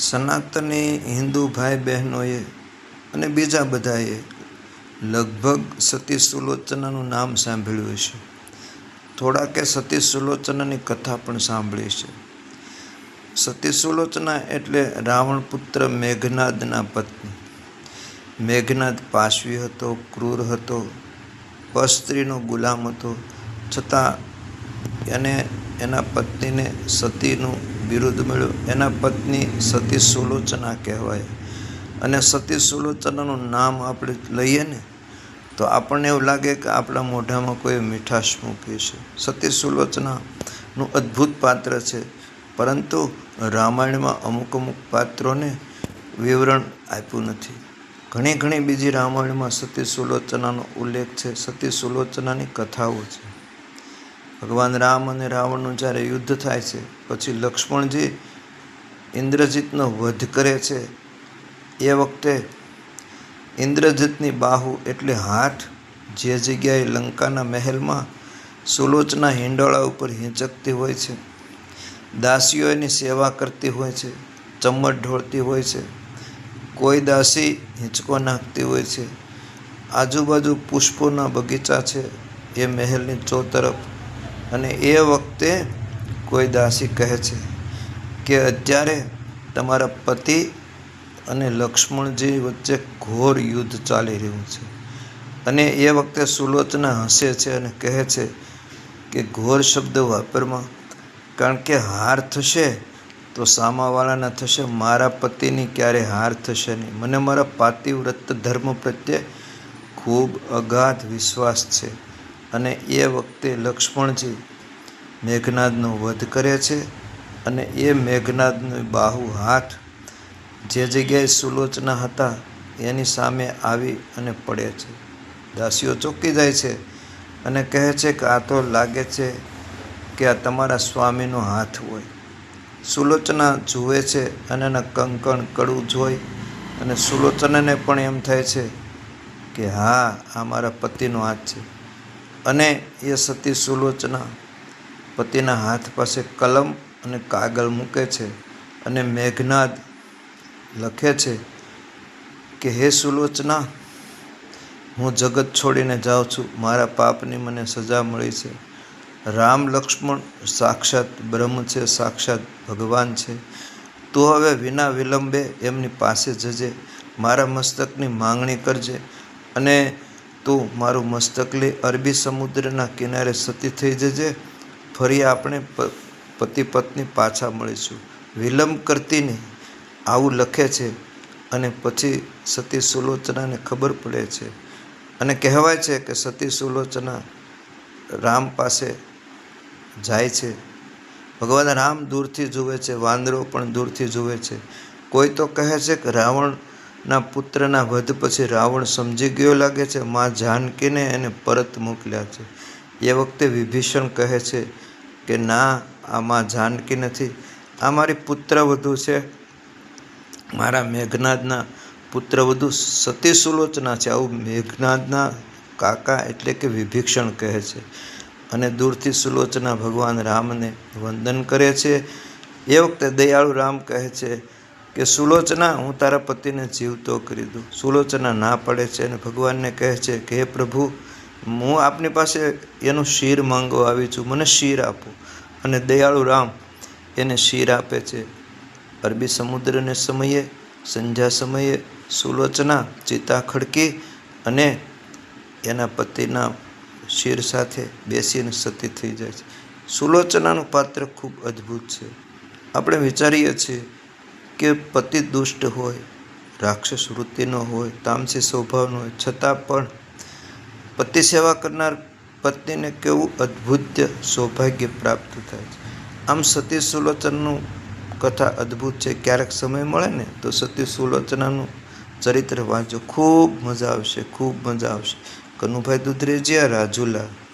સનાતની હિન્દુ ભાઈ બહેનોએ અને બીજા બધાએ લગભગ સતી સુલોચનાનું નામ સાંભળ્યું છે થોડાકે સતી સુલોચનાની કથા પણ સાંભળી છે. સતી સુલોચના એટલે રાવણ પુત્ર મેઘનાદના પત્ની. મેઘનાદ પાશવી હતો, ક્રૂર હતો પરસ્ત્રીનો ગુલામ હતો, છતાં એને એના પત્નીને સતીનું બિરુદ મળ્યું. એના પત્ની સતી સુલોચના કહેવાય. અને સતી સુલોચનાનું નામ આપણે લઈએ ને, તો આપણને એવું લાગે કે આપણા મોઢામાં કોઈ મીઠાશ મૂકી છે. સતી સુલોચનાનું અદ્ભુત પાત્ર છે. પરંતુ રામાયણમાં અમુક અમુક પાત્રોને વિવરણ આપ્યું નથી. ઘણી ઘણી બીજી રામાયણમાં સતી સુલોચનાનો ઉલ્લેખ છે. સતી સુલોચનાની કથાઓ છે. ભગવાન રામ અને રાવણનું જ્યારે યુદ્ધ થાય છે, પછી લક્ષ્મણજી ઇન્દ્રજીતનો વધ કરે છે, એ વખતે ઇન્દ્રજીતની બાહુ એટલે હાથ જે જગ્યાએ લંકાના મહેલમાં સુલોચના હિંડોળા ઉપર હિંચકતી હોય છે, દાસીઓ એની સેવા કરતી હોય છે ચમ્મચ ઢોળતી હોય છે, કોઈ દાસી હિંચકો નાખતી હોય છે, આજુબાજુ પુષ્પોના બગીચા છે, એ મહેલની ચોતરફ અને એ વખતે કોઈ દાસી કહે છે કે અત્યારે તમારા પતિ અને લક્ષ્મણજી વચ્ચે ઘોર યુદ્ધ ચાલી રહ્યું છે. અને એ વખતે સુલોચના હસે છે અને કહે છે કે ઘોર શબ્દ વાપરમાં, કારણ કે હાર થશે તો સામાવાળાના થશે, મારા પતિની ક્યારે હાર થશે નહીં. મને મારા પાતિવ્રત ધર્મ પ્રત્યે ખૂબ અગાધ વિશ્વાસ છે. અને એ વખતે લક્ષ્મણજી મેઘનાદનો વધ કરે છે અને એ મેઘનાદનો બાહુ હાથ જે જગ્યાએ સુલોચના હતા, એની સામે આવી અને પડે છે. દાસીઓ ચોંકી જાય છે અને કહે છે કે આ તો લાગે છે કે આ તમારા સ્વામીનો હાથ હોય. સુલોચના જુએ છે અને એના કંકણ કડવું જોઈ અને સુલોચનાને પણ એમ થાય છે કે હા, આ મારા પતિનો હાથ છે. અને એ સતી સુલોચના પતિના હાથ પાસે કલમ અને કાગળ મૂકે છે અને મેઘનાદ લખે છે કે, હે સુલોચના, હું જગત છોડીને જાઉં છું. મારા પાપની મને સજા મળી છે. રામ લક્ષ્મણ સાક્ષાત બ્રહ્મ છે, સાક્ષાત ભગવાન છે. તું હવે વિના વિલંબે એમની પાસે જજે. મારા મસ્તકની માંગણી કરજે અને તું મારું મસ્તક લઈ અરબી સમુદ્રના કિનારે સતી થઈ જજે. ફરી આપણે પતિ પત્ની પાછા મળીશું. વિલંબ કરતી નહીં. આવું લખે છે અને પછી સતી સુલોચનાને ખબર પડે છે. અને કહેવાય છે કે સતી સુલોચના રામ પાસે જાય છે. ભગવાન રામ દૂરથી જુએ છે, વાંદરો પણ દૂરથી જુએ છે. કોઈ તો કહે છે કે રાવણના પુત્રના વધ પછી રાવણ સમજી ગયો લાગે છે. મા જાનકીને એને પરત મોકલ્યા છે. એ વખતે વિભીષણ કહે છે કે, ના, આ મા જાનકી નથી. આ મારી પુત્રવધુ છે. મારા મેઘનાદના પુત્રવધુ સતી સુલોચના છે. આવું મેઘનાદના કાકા એટલે કે વિભીષણ કહે છે. અને દૂરથી સુલોચના ભગવાન રામને વંદન કરે છે. એ વખતે દયાળુ રામ કહે છે કે સુલોચના હું તારા પતિને જીવતો કરી દઉં. સુલોચના ના પડે છે અને ભગવાનને કહે છે કે, હે પ્રભુ, હું આપની પાસે એનું શીર માંગવા આવી છું. મને શીર આપો. અને દયાળુ રામ એને શીર આપે છે. અરબી સમુદ્રને સમયે, સંધ્યા સમયે સુલોચના ચિતા ખડકી અને એના પતિના શિર સાથે બેસીને સતી થઈ જાય છે. સુલોચનાનું પાત્ર ખૂબ અદ્ભુત છે. આપણે વિચારીએ છીએ કે પતિ દુષ્ટ હોય, રાક્ષસ વૃત્તિનો હોય, તામસી સ્વભાવનો હોય, છતાં પણ પતિ સેવા કરનાર પત્નીને કેવું અદ્ભુત સૌભાગ્ય પ્રાપ્ત થાય છે. આમ સતી સુલોચનનું કથા અદ્ભુત છે. ક્યારેક સમય મળે ને તો સતી સુલોચનાનું ચરિત્ર વાંચો. ખૂબ મજા આવશે, ખૂબ મજા આવશે. કનુભાઈ દુધરેજીયા રાજુલા